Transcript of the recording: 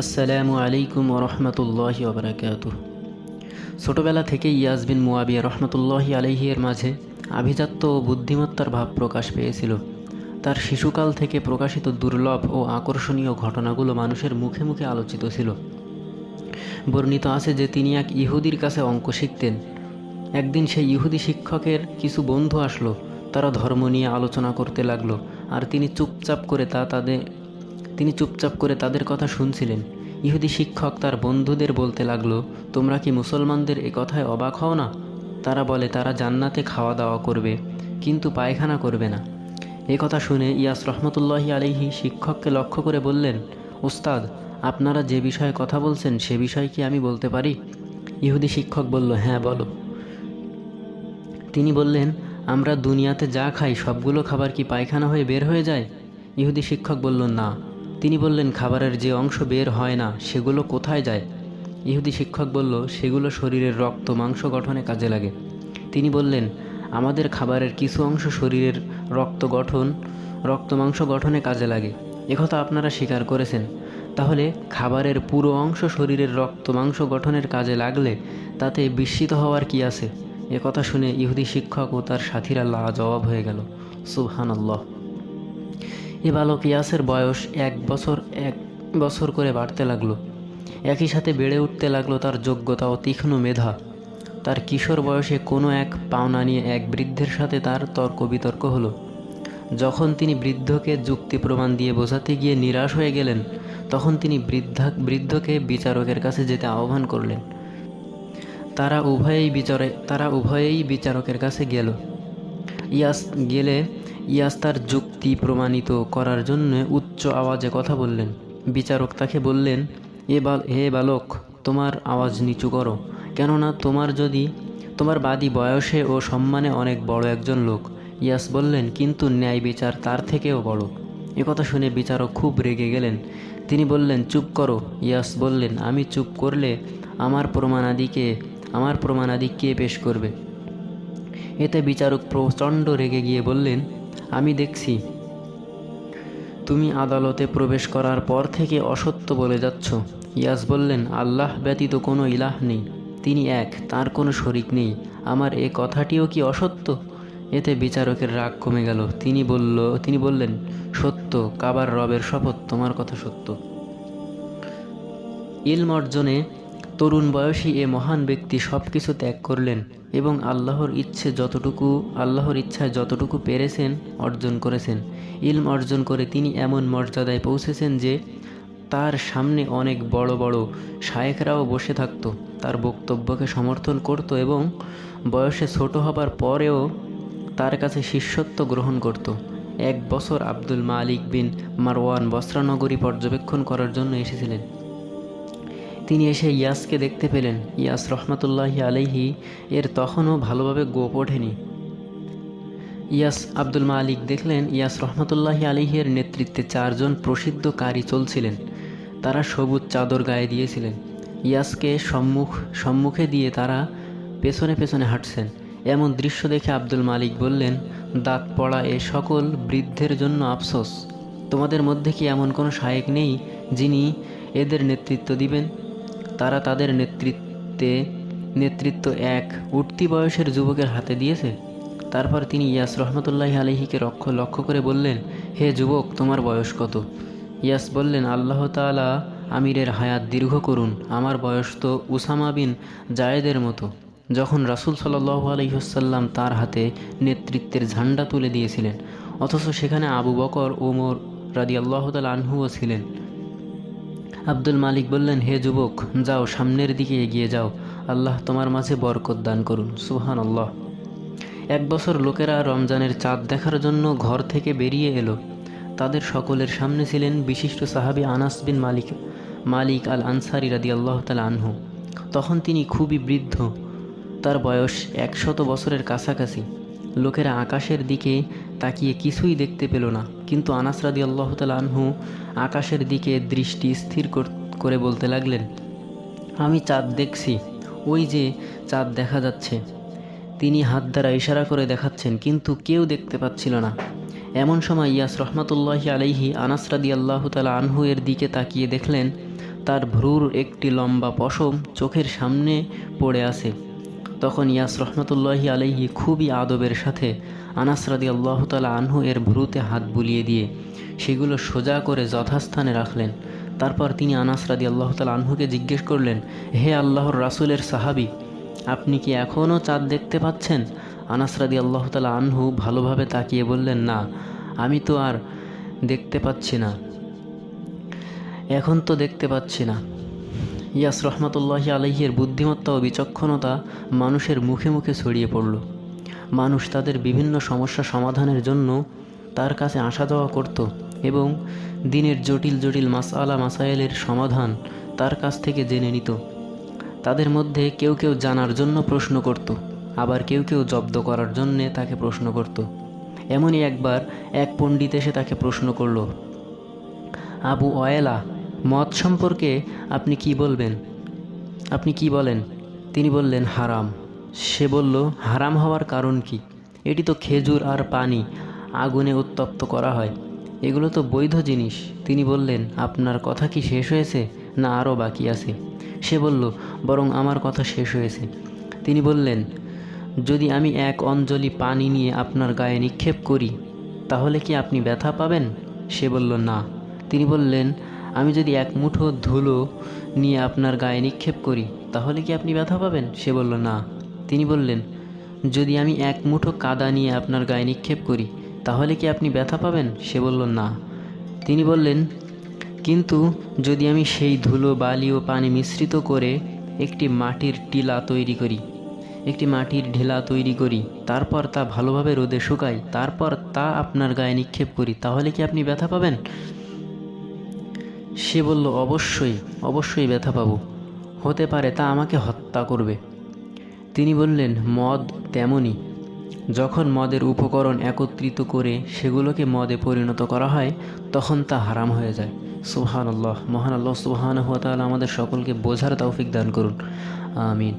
আসসালামু আলাইকুম রহমতুল্লাহ ওবরাকাত ছোটবেলা থেকেই ইয়াস বিন মুয়াবিয়া রহমতুল্লাহ আলহিয়ের মাঝে আভিজাত্য ও বুদ্ধিমত্তার ভাব প্রকাশ পেয়েছিল। তার শিশুকাল থেকে প্রকাশিত দুর্লভ ও আকর্ষণীয় ঘটনাগুলো মানুষের মুখে মুখে আলোচিত ছিল। বর্ণিত আছে যে তিনি এক ইহুদির কাছে অঙ্ক শিখতেন। একদিন সেই ইহুদি শিক্ষকের কিছু বন্ধু আসলো, তারা ধর্ম নিয়ে আলোচনা করতে লাগল, আর তিনি চুপচাপ করে তা তাদের তিনি চুপচাপ করে তাদের কথা শুনছিলেন। ইহুদি শিক্ষক তার বন্ধুদের বলতে লাগল, তোমরা কি মুসলমানদের এ কথায় অবাক হও না? তারা বলে, তারা জান্নাতে খাওয়া দাওয়া করবে, কিন্তু পায়খানা করবে না। এ কথা শুনে ইয়াস রহমতুল্লাহি আলিহি শিক্ষককে লক্ষ্য করে বললেন উস্তাদ আপনারা যে বিষয়ে কথা বলছেন, সে বিষয় কি আমি বলতে পারি? ইহুদি শিক্ষক বলল হ্যাঁ বলো। তিনি বললেন, আমরা দুনিয়াতে যা খাই, সবগুলো খাবার কি পায়খানা হয়ে বের হয়ে যায়? ইহুদি শিক্ষক বলল, না। তিনি বললেন, খাবারের যে অংশ বের হয় না, সেগুলো কোথায় যায়? ইহুদি শিক্ষক বলল, সেগুলো শরীরের রক্ত, মাংস গঠনে কাজে লাগে। তিনি বললেন, আমাদের খাবারের কিছু অংশ শরীরের রক্ত গঠন, রক্ত, মাংস গঠনে কাজে লাগে। একথা আপনারা স্বীকার করেছেন। তাহলে খাবারের পুরো অংশ শরীরের রক্ত, মাংস গঠনের কাজে লাগলে তাতে বিস্মিত হওয়ার কি আছে? এ কথা শুনে ইহুদি শিক্ষক ও তার সাথীরা লা জবাব হয়ে গেল। সুবহান আল্লাহ এ বালক ইয়াসের বয়স এক বছর এক বছর করে বাড়তে লাগল। একই সাথে বেড়ে উঠতে লাগল তার যোগ্যতা ও তীক্ষ্ণ মেধা। তার কিশোর বয়সে কোনো এক পাওনা নিয়ে এক বৃদ্ধের সাথে তার তর্ক বিতর্ক হলো। যখন তিনি বৃদ্ধকে যুক্তি প্রমাণ দিয়ে বোঝাতে গিয়ে নিরাশ হয়ে গেলেন, তখন তিনি বৃদ্ধা, বৃদ্ধকে বিচারকের কাছে যেতে আহ্বান করলেন। তারা উভয়েই বিচারে, তারা উভয়েই বিচারকের কাছে গেল। ইয়াস গেলে ইয়াস তার যুক্তি প্রমাণিত করার জন্য উচ্চ আওয়াজে কথা বললেন। বিচারক তাকে বললেন, এ বাল, হে বালক, তোমার আওয়াজ নিচু করো। কেননা তোমার যদি, তোমার বাদী বয়সে ও সম্মানে অনেক বড় একজন লোক। ইয়াস বললেন, কিন্তু ন্যায় বিচার তার থেকেও বড়। কথা শুনে বিচারক খুব রেগে গেলেন। তিনি বললেন, চুপ করো। ইয়াস বললেন, আমি চুপ করলে আমার প্রমাণাদিকে, আমার প্রমাণাদি কে পেশ করবে? এতে বিচারক প্রচণ্ড রেগে গিয়ে বললেন আমি দেখছি। তুমি আদালতে প্রবেশ করার পর থেকে অসত্য বলে যাচ্ছ। ইয়াস বললেন, আল্লাহ ব্যতীত কোনো ইলাহ নেই। তিনি এক, তার কোনো শরিক নেই। আমার এ কথাটিও কি অসত্য? এতে বিচারকের রাগ কমে গেল। তিনি বলল, তিনি বললেন, সত্য, কাবার রবের শপথ তোমার কথা সত্য। ইলম অর্জনে তরুণ বয়সী এ মহান ব্যক্তি সব কিছু ত্যাগ করলেন। এবং আল্লাহর ইচ্ছে যতটুকু, আল্লাহর ইচ্ছায় যতটুকু পেরেছেন, অর্জন করেছেন। ইলম অর্জন করে তিনি এমন মর্যাদায় পৌঁছেছেন যে, তার সামনে অনেক বড় বড় শায়েখরাও বসে থাকত, তার বক্তব্যকে সমর্থন করত এবং বয়সে ছোট হবার পরেও তার কাছে শিষ্যত্ব গ্রহণ করত। এক বছর আব্দুল মালিক বিন মারওয়ান বস্ত্রানগরী পর্যবেক্ষণ করার জন্য এসেছিলেন। তিনি এসে ইয়াসকে দেখতে পেলেন। ইয়াস রহমতুল্লাহি আলাইহি এর তখনও ভালোভাবে গোপ ওঠেনি। ইয়াস আব্দুল মালিক দেখলেন ইয়াস রহমতুল্লাহি আলিহের নেতৃত্বে চারজন প্রসিদ্ধ কারি চলছিলেন। তারা সবুজ চাদর গায়ে দিয়েছিলেন। ইয়াসকে সম্মুখ, সম্মুখে দিয়ে তারা পেছনে পেছনে হাঁটছেন। এমন দৃশ্য দেখে আব্দুল মালিক বললেন, দাঁত পড়া এ সকল বৃদ্ধের জন্য আফসোস। তোমাদের মধ্যে কি এমন কোনো শায়েক নেই যিনি এদের নেতৃত্ব দিবেন? তারা তাদের নেতৃত্বে, নেতৃত্ব এক উঠতি বয়সের যুবকের হাতে দিয়েছে। তারপর তিনি ইয়াস রহমতুল্লাহ আলহিকে লক্ষ্য লক্ষ্য করে বললেন, হে যুবক, তোমার বয়স কত? ইয়াস বললেন, আল্লাহ তালা আমিরের হায়াত দীর্ঘ করুন, আমার বয়স তো উসামা বিন জায়েদের মতো। যখন রাসুল সাল্লাহ আলহিহসাল্লাম তার হাতে নেতৃত্বের ঝান্ডা তুলে দিয়েছিলেন, অথচ সেখানে আবু বকর, ওমর রাদি আল্লাহ তাল আনহুও ছিলেন। আব্দুল মালিক বললেন, হে যুবক, যাও, সামনের দিকে এগিয়ে যাও। আল্লাহ তোমার মাঝে বরকত দান করুন। সুহান আল্লাহ এক বছর লোকেরা রমজানের চাঁদ দেখার জন্য ঘর থেকে বেরিয়ে এলো। তাদের সকলের সামনে ছিলেন বিশিষ্ট সাহাবি আনাস বিন মালিক মালিক আল আনসারি রাদি আল্লাহ তাল আনহু। তখন তিনি খুবই বৃদ্ধ। তার বয়স একশত বছরের কাছাকাছি। লোকেরা আকাশের দিকে তাকিয়ে কিছুই দেখতে পেল না। কিন্তু আনাস রাদি আল্লাহ আনহু আকাশের দিকে দৃষ্টি স্থির করে বলতে লাগলেন, আমি চাঁদ দেখছি। ওই যে চাঁদ দেখা যাচ্ছে। তিনি হাত দ্বারা ইশারা করে দেখাচ্ছেন, কিন্তু কেউ দেখতে পাচ্ছিল না। এমন সময় ইয়াস রহমতুল্লাহি আলাইহি আনাস রাদি আল্লাহ তালা আনহু এর দিকে তাকিয়ে দেখলেন, তার ভ্রুর একটি লম্বা পশম চোখের সামনে পড়ে আছে। তখন ইয়াস রহমতুল্লাহি আলাইহি খুবই আদবের সাথে আনাস রাদি আল্লাহ তালা আনহু এর ভ্রুতে হাত বুলিয়ে দিয়ে সেগুলো সোজা করে যথাস্থানে রাখলেন। তারপর তিনি আনাস রাদি আল্লাহ তালা আনহুকে জিজ্ঞেস করলেন, হে আল্লাহর রাসুলের সাহাবি, আপনি কি এখনও চাঁদ দেখতে পাচ্ছেন? আনাস রাদি আল্লাহ তালা আনহু ভালোভাবে তাকিয়ে বললেন, না, আমি তো আর দেখতে পাচ্ছি না। এখন তো দেখতে পাচ্ছি না। ইয়াস রহমতুল্লাহি আলহির বুদ্ধিমত্তা ও বিচক্ষণতা মানুষের মুখে মুখে ছড়িয়ে পড়ল। মানুষ তাদের বিভিন্ন সমস্যা সমাধানের জন্য তার কাছে আসা যাওয়া করত এবং দিনের জটিল জটিল মাসআলা মাসাইলের সমাধান তার কাছ থেকে জেনে নিত। তাদের মধ্যে কেউ কেউ জানার জন্য প্রশ্ন করত, আবার কেউ কেউ জব্দ করার জন্যে তাকে প্রশ্ন করত। এমনই একবার এক পণ্ডিত এসে তাকে প্রশ্ন করল, আবু অয়েলা মদ সম্পর্কে আপনি কি বলবেন? আপনি কি বলেন? তিনি বললেন, হারাম। সে বলল, হারাম হওয়ার কারণ কি? এটি তো খেজুর আর পানি, আগুনে উত্তপ্ত করা হয়। এগুলো তো বৈধ জিনিস। তিনি বললেন, আপনার কথা কি শেষ হয়েছে? না, আরও বাকি আছে। সে বলল, বরং আমার কথা শেষ হয়েছে। তিনি বললেন, যদি আমি এক অঞ্জলি পানি নিয়ে আপনার গায়ে নিক্ষেপ করি, তাহলে কি আপনি ব্যথা পাবেন? সে বলল, না। তিনি বললেন আমি যদি এক মুঠো ধুলো নিয়ে আপনার গায়ে নিক্ষেপ করি, তাহলে কি আপনি ব্যথা পাবেন? সে বলল, না। তিনি বললেন, যদি আমি এক মুঠো কাদা নিয়ে আপনার গায়ে নিক্ষেপ করি, তাহলে কি আপনি ব্যথা পাবেন? সে বলল, না। তিনি বললেন, কিন্তু যদি আমি সেই ধুলো, বালি ও পানি মিশ্রিত করে একটি মাটির টিলা তৈরি করি, একটি মাটির ঢেলা তৈরি করি, তারপর তা ভালোভাবে রোদে শুকাই তারপর তা আপনার গায়ে নিক্ষেপ করি, তাহলে কি আপনি ব্যথা পাবেন? সে বলল, অবশ্যই অবশ্যই ব্যথা পাবো। হতে পারে তা আমাকে হত্যা করবে। তিনি বললেন, মদ তেমনই। যখন মদের উপকরণ একত্রিত করে সেগুলোকে মদে পরিণত করা হয়, তখন তা হারাম হয়ে যায়। সুবহান আল্লাহ মহান আল্লাহ সুবহান হাত আমাদের সকলকে বোঝার তৌফিক দান করুন। আমিন।